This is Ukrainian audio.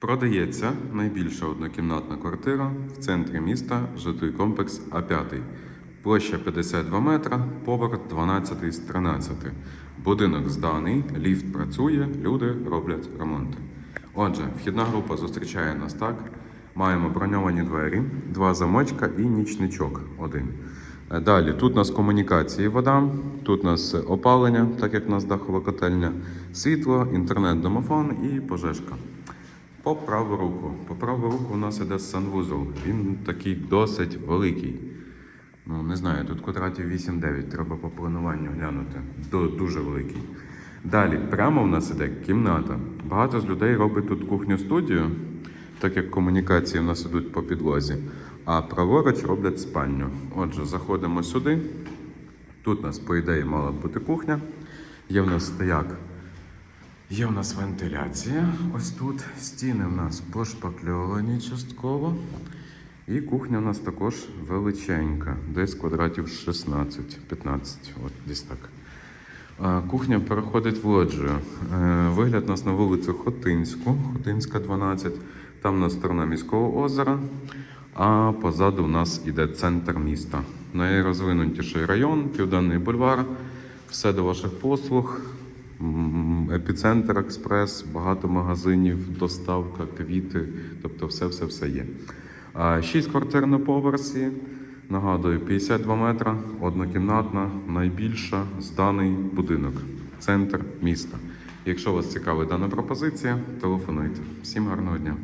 Продається найбільша однокімнатна квартира в центрі міста, житловий комплекс А5. Площа 52 метра, поверх 12 з 13. Будинок зданий, ліфт працює, люди роблять ремонти. Отже, вхідна група зустрічає нас так. Маємо броньовані двері, два замочка і нічничок один. Далі тут у нас комунікації вода, тут у нас опалення, так як у нас дахова котельня, світло, інтернет, домофон і пожежка. По праву руку. По праву руку у нас іде санвузол. Він такий досить великий. Ну, не знаю, тут квадратів 8-9, треба по плануванню глянути. Дуже великий. Далі, прямо в нас іде кімната. Багато з людей робить тут кухню-студію, так як комунікації в нас ідуть по підлозі. А праворуч роблять спальню. Отже, заходимо сюди. Тут у нас, по ідеї, мала бути кухня. Є в нас стояк Є у нас вентиляція. Ось тут стіни в нас пошпакльовані частково. І кухня у нас також величенька, десь квадратів 16-15, от десь так. Кухня переходить в лоджію. Е, Вигляд у нас на вулицю Хотинську, Хотинська 12. Там у нас сторона міського озера. А позаду у нас іде центр міста. Найрозвинутіший район, Південний бульвар. Все до ваших послуг. Епіцентр експрес, багато магазинів, доставка, квіти, тобто все-все-все є. Шість квартир на поверсі. Нагадую, 52 метра, однокімнатна, найбільша зданий будинок, центр міста. Якщо вас цікавить дана пропозиція, телефонуйте. Всім гарного дня!